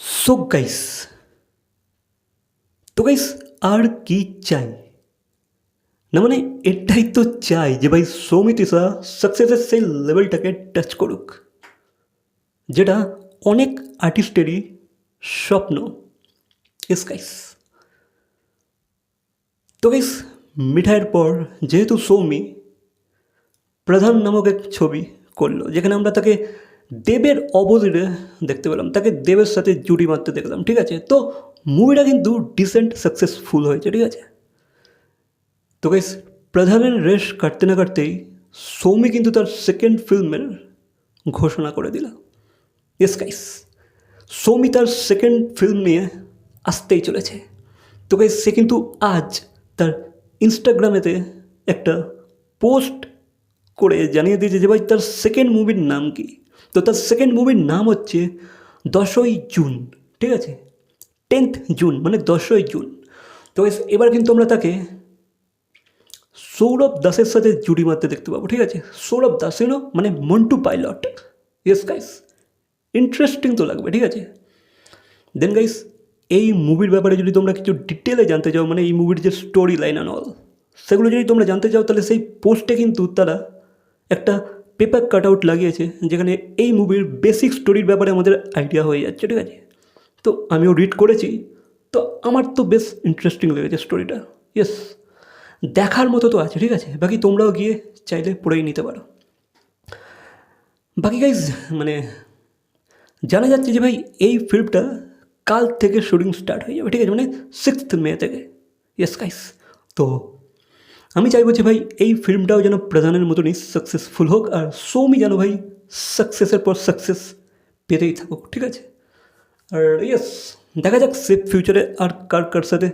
So guys তো guys আর কি চাই? না মানে এটাই তো চাই যে ভাই সৌমিতিসা সাকসেসের সেই লেভেলটাকে টাচ করুক, যেটা অনেক আর্টিস্টেরই স্বপ্ন। এস গাইস তো গাইস মিঠাইয়ের পর যেহেতু সৌমি, প্রধান নামক এক ছবি করল, যেখানে আমরা তাকে দেবের অবদিরে দেখতে পেলাম, তাকে দেবের সাথে জুটি মারতে দেখলাম, ঠিক আছে? তো মুভিটা কিন্তু ডিসেন্ট সাকসেসফুল হয়েছে, ঠিক আছে? তো গাইস প্রধানের রেশ কাটতে না কাটতেই সৌমি কিন্তু তার সেকেন্ড ফিল্মের ঘোষণা করে দিল। ইয়েস গাইস সৌমি তার সেকেন্ড ফিল্ম নিয়ে আসতেই চলেছে। তো গাইস সে কিন্তু আজ তার ইনস্টাগ্রামেতে একটা পোস্ট করে জানিয়ে দিয়েছে যে ভাই, তার সেকেন্ড মুভির নাম কি? তো তার সেকেন্ড মুভির নাম হচ্ছে দশই জুন, ঠিক আছে? টেন্থ জুন মানে দশই জুন। তো এবার কিন্তু আমরা তাকে সৌরভ দাসের সাথে জুড়ি মারতে দেখতে পাবো, ঠিক আছে? সৌরভ দাস ইউনো মানে Montu pilot. Yes guys interesting তো লাগবে, ঠিক আছে? দেন গাইস এই মুভির ব্যাপারে যদি তোমরা কিছু ডিটেলে জানতে চাও মানে এই মুভির যে স্টোরি লাইন অ্যান্ড অল সেগুলো যদি তোমরা জানতে চাও, তাহলে সেই পোস্টে কিন্তু তারা একটা পেপার কাট আউট লাগিয়েছে, যেখানে এই মুভির বেসিক স্টোরির ব্যাপারে আমাদের আইডিয়া হয়ে যাচ্ছে, ঠিক আছে? তো আমিও রিড করেছি, তো আমার তো বেশ ইন্টারেস্টিং লেগেছে স্টোরিটা ইয়েস দেখার মতো তো আছে, ঠিক আছে? বাকি তোমরাও গিয়ে চাইলে পড়েই নিতে পারো। বাকি গাইজ মানে জানা যাচ্ছে যে ভাই, এই ফিল্মটা কাল থেকে শুটিং স্টার্ট হয়ে যাবে, ঠিক আছে? মানে সিক্সথ মে থেকে ইয়েস গাইস তো আমি চাইব যে ভাই, এই ফিল্মটাও যেন প্রধানের মতনই সাকসেসফুল হোক আর সৌমি যেন ভাই সাকসেসের পর সাকসেস পেতেই থাকুক, ঠিক আছে? আর ইয়েস দেখা যাক সেফ ফিউচারে আর কার কার সাথে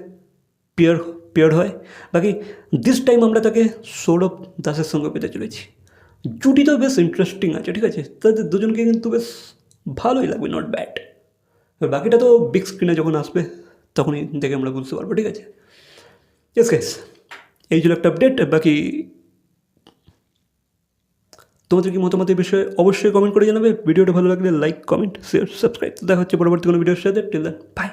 পেয়ার পেয়ার হয়। বাকি দিস টাইম আমরা তাকে সৌরভ দাসের সঙ্গে পেতে চলেছি। জুটি তো বেশ ইন্টারেস্টিং আছে, ঠিক আছে? তাদের দুজনকে কিন্তু বেশ ভালোই লাগবে নট ব্যাড বাকিটা তো বিগ স্ক্রিনে যখন আসবে, তখনই দেখে আমরা বুঝতে পারব, ঠিক আছে? ইয়েস গাইস এই ছিল একটা আপডেট বাকি তোমাদের কি মতামত এই বিষয়ে অবশ্যই কমেন্ট করে জানাবে। ভিডিওটা ভালো লাগলে লাইক কমেন্ট শেয়ার সাবস্ক্রাইব দেখা হচ্ছে পরবর্তী কোনো ভিডিওর সাথে। Till then by